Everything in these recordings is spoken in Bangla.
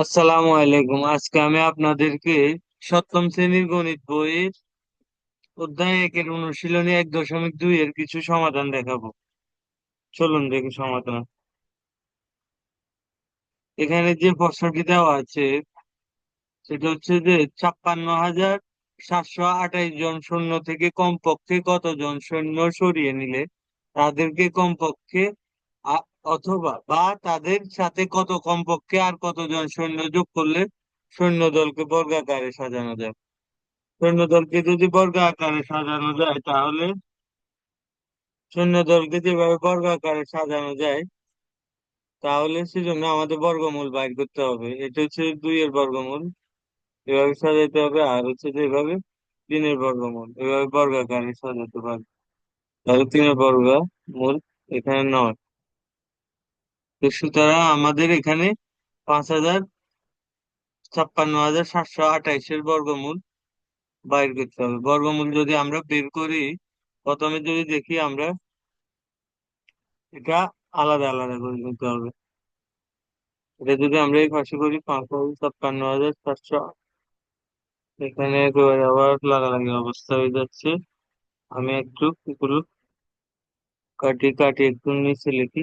আসসালামু আলাইকুম। আজকে আমি আপনাদেরকে সপ্তম শ্রেণির গণিত বইয়ের অধ্যায় একের অনুশীলনী এক দশমিক দুই এর কিছু সমাধান দেখাবো। চলুন দেখি সমাধান। এখানে যে প্রশ্নটি দেওয়া আছে, সেটা হচ্ছে যে ছাপ্পান্ন হাজার সাতশো আঠাইশ জন সৈন্য থেকে কমপক্ষে কতজন সৈন্য সরিয়ে নিলে তাদেরকে কমপক্ষে অথবা বা তাদের সাথে কত কমপক্ষে আর কতজন সৈন্য যোগ করলে সৈন্য দলকে বর্গাকারে সাজানো যায়? সৈন্যদলকে যদি বর্গ আকারে সাজানো যায়, তাহলে সৈন্যদলকে যেভাবে বর্গ আকারে সাজানো যায়, তাহলে সেজন্য আমাদের বর্গমূল বাইর করতে হবে। এটা হচ্ছে দুই এর বর্গমূল। এভাবে সাজাইতে হবে আর হচ্ছে যে এভাবে তিনের বর্গমূল। এভাবে বর্গাকারে সাজাতে পারবে। তাহলে তিনের বর্গমূল এখানে নয়। সুতরাং আমাদের এখানে পাঁচ হাজার ছাপ্পান্ন হাজার সাতশো আঠাইশের বর্গমূল বাইর করতে হবে। বর্গমূল যদি আমরা বের করি, প্রথমে যদি দেখি আমরা, এটা আলাদা আলাদা করে নিতে হবে। এটা যদি আমরা এই পাশে করি, পাঁচ হাজার ছাপ্পান্ন হাজার চারশো এখানে একেবারে আবার লাগালাগি অবস্থা হয়ে যাচ্ছে। আমি একটু এগুলো কাটি কাটি একটু নিচে লিখি।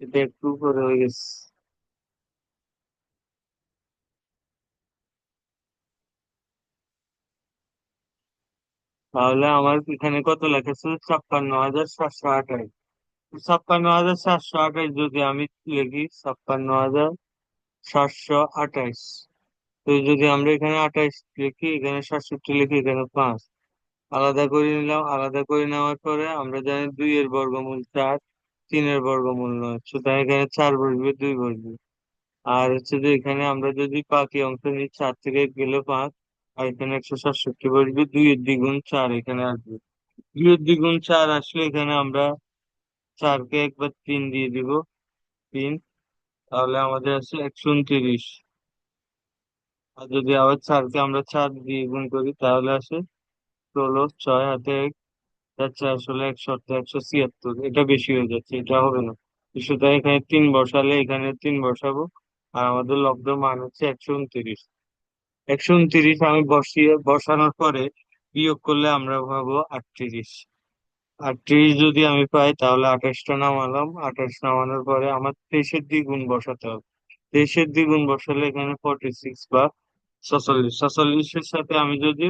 এটা একটু উপরে হয়ে গেছে তাহলে আমার এখানে কত লেখা ছিল ছাপ্পান্ন হাজার সাতশো আঠাশ। ছাপ্পান্ন হাজার সাতশো আঠাশ যদি আমি লিখি, ছাপ্পান্ন হাজার সাতশো আঠাশ। তো যদি আমরা এখানে আঠাশ লিখি, এখানে সাতষট্টি লিখি, এখানে পাঁচ। আলাদা করে নিলাম, আলাদা করে নেওয়ার পরে আমরা জানি দুই এর বর্গমূল চার। তিনের বর্গমূল নয় সুতরাং এখানে চার বসবে, দুই বসবে। আর হচ্ছে যে এখানে আমরা যদি বাকি অংশ নিই, চার থেকে এক গেলে পাঁচ, আর এখানে একশো সাতষট্টি বসবে এর দ্বিগুণ চার এখানে আসবে। দুই এর দ্বিগুণ চার আসলে এখানে আমরা চারকে একবার তিন দিয়ে দিব, তিন। তাহলে আমাদের আছে একশো উনত্রিশ। আর যদি আবার চারকে আমরা চার দিয়ে গুণ করি, তাহলে আসে ষোলো, ছয় হাতে যাচ্ছে আসলে একশো একশো ছিয়াত্তর, এটা বেশি হয়ে যাচ্ছে, এটা হবে না। সুতরাং এখানে তিন বসালে এখানে তিন বসাবো, আর আমাদের লব্ধ মান হচ্ছে একশো উনত্রিশ। একশো উনত্রিশ আমি বসিয়ে, বসানোর পরে বিয়োগ করলে আমরা পাবো আটত্রিশ। আটত্রিশ যদি আমি পাই তাহলে আঠাশটা নামালাম, আঠাশ নামানোর পরে আমার তেইশের দ্বিগুণ বসাতে হবে। তেইশের দ্বিগুণ বসালে এখানে ফর্টি সিক্স বা ছচল্লিশ। ছচল্লিশের সাথে আমি যদি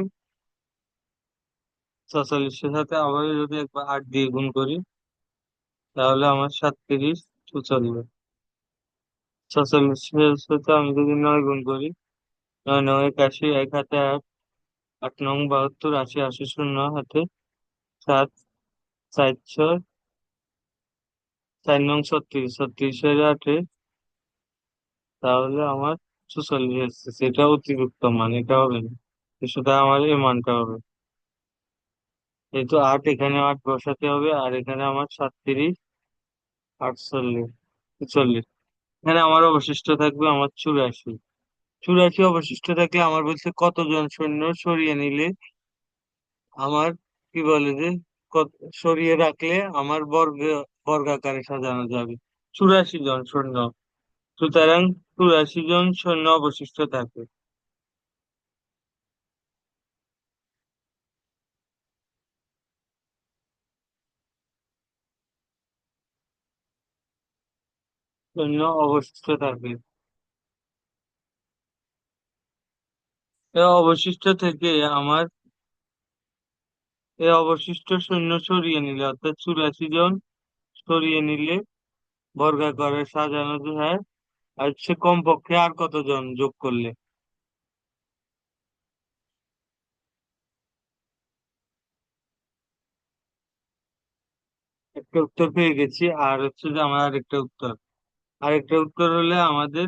ছচল্লিশের সাথে আবার যদি একবার আট দিয়ে গুণ করি, তাহলে আমার সাতত্রিশ চুচল্লিশ ছচল্লিশের সাথে আমি যদি নয় গুণ করি, নয় নয় একাশি, এক হাতে আট আট নং বাহাত্তর, আশি আশি শূন্য হাতে সাত, চার ছয়, চার নং ছত্রিশ, ছত্রিশের আটে, তাহলে আমার চুচল্লিশ আসছে সেটা অতিরিক্ত মান, এটা হবে না। সেটা আমার এই মানটা হবে। যেহেতু আট এখানে আট বসাতে হবে, আর এখানে আমার সাতত্রিশ, আটচল্লিশ, চল্লিশ। এখানে আমার অবশিষ্ট থাকবে আমার চুরাশি। চুরাশি অবশিষ্ট থাকলে আমার বলছে কতজন সৈন্য সরিয়ে নিলে? আমার কি বলে যে সরিয়ে রাখলে আমার বর্গ, বর্গাকারে সাজানো যাবে। চুরাশি জন সৈন্য। সুতরাং চুরাশি জন সৈন্য অবশিষ্ট থাকে সৈন্য অবশিষ্ট থাকে। এ অবশিষ্ট থেকে আমার এই অবশিষ্ট সৈন্য সরিয়ে নিলে, অর্থাৎ চুরাশি জন সরিয়ে নিলে বর্গাকারে সাজানো যায়। আর সে কমপক্ষে আর কতজন যোগ করলে? একটা উত্তর পেয়ে গেছি, আর হচ্ছে যে আমার আরেকটা উত্তর। আরেকটা উত্তর হলে আমাদের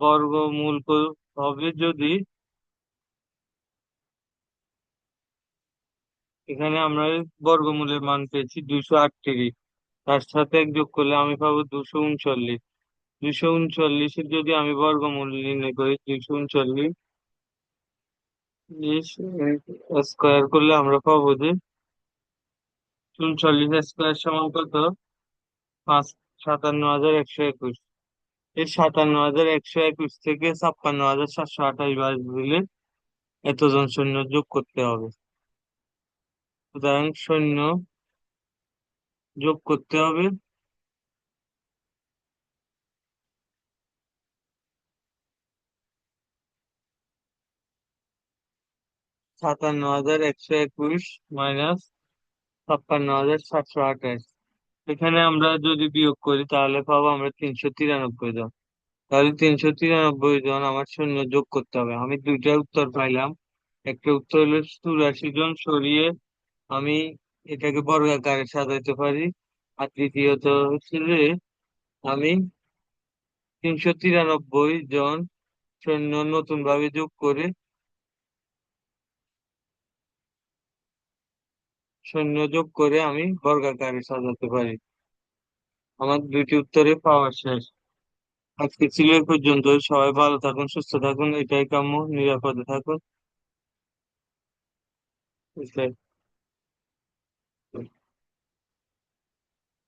বর্গমূল হবে যদি এখানে আমরা বর্গমূলের মান পেয়েছি দুইশো আটত্রিশ। তার সাথে এক যোগ করলে আমি পাবো দুশো উনচল্লিশ। দুশো উনচল্লিশের যদি আমি বর্গমূল নির্ণয় করি দুশো উনচল্লিশ স্কোয়ার করলে আমরা পাবো যে উনচল্লিশ স্কোয়ার সমান কত? পাঁচ, সাতান্ন হাজার একশো একুশ। এই সাতান্ন হাজার একশো একুশ থেকে ছাপ্পান্ন হাজার সাতশো আঠাশ বাদ দিলে এতজন সৈন্য যোগ করতে হবে। সুতরাং সৈন্য যোগ করতে হবে। সাতান্ন হাজার একশো একুশ মাইনাস ছাপ্পান্ন হাজার সাতশো আঠাশ। এখানে আমরা যদি বিয়োগ করি, তাহলে পাবো আমরা তিনশো তিরানব্বই জন। তাহলে তিনশো তিরানব্বই জন আমার সৈন্য যোগ করতে হবে। আমি দুইটা উত্তর পাইলাম। একটা উত্তর হলো চুরাশি জন সরিয়ে আমি এটাকে বর্গাকারে সাজাইতে পারি। আর দ্বিতীয়ত হচ্ছে যে আমি তিনশো তিরানব্বই জন সৈন্য নতুন ভাবে যোগ করে সৈন্য যোগ করে আমি বর্গাকারে সাজাতে পারি। আমার দুইটি উত্তরে পাওয়া শেষ। আজকে ছিল এ পর্যন্ত। সবাই ভালো থাকুন, সুস্থ থাকুন। এটাই কাম্য। নিরাপদে থাকুন।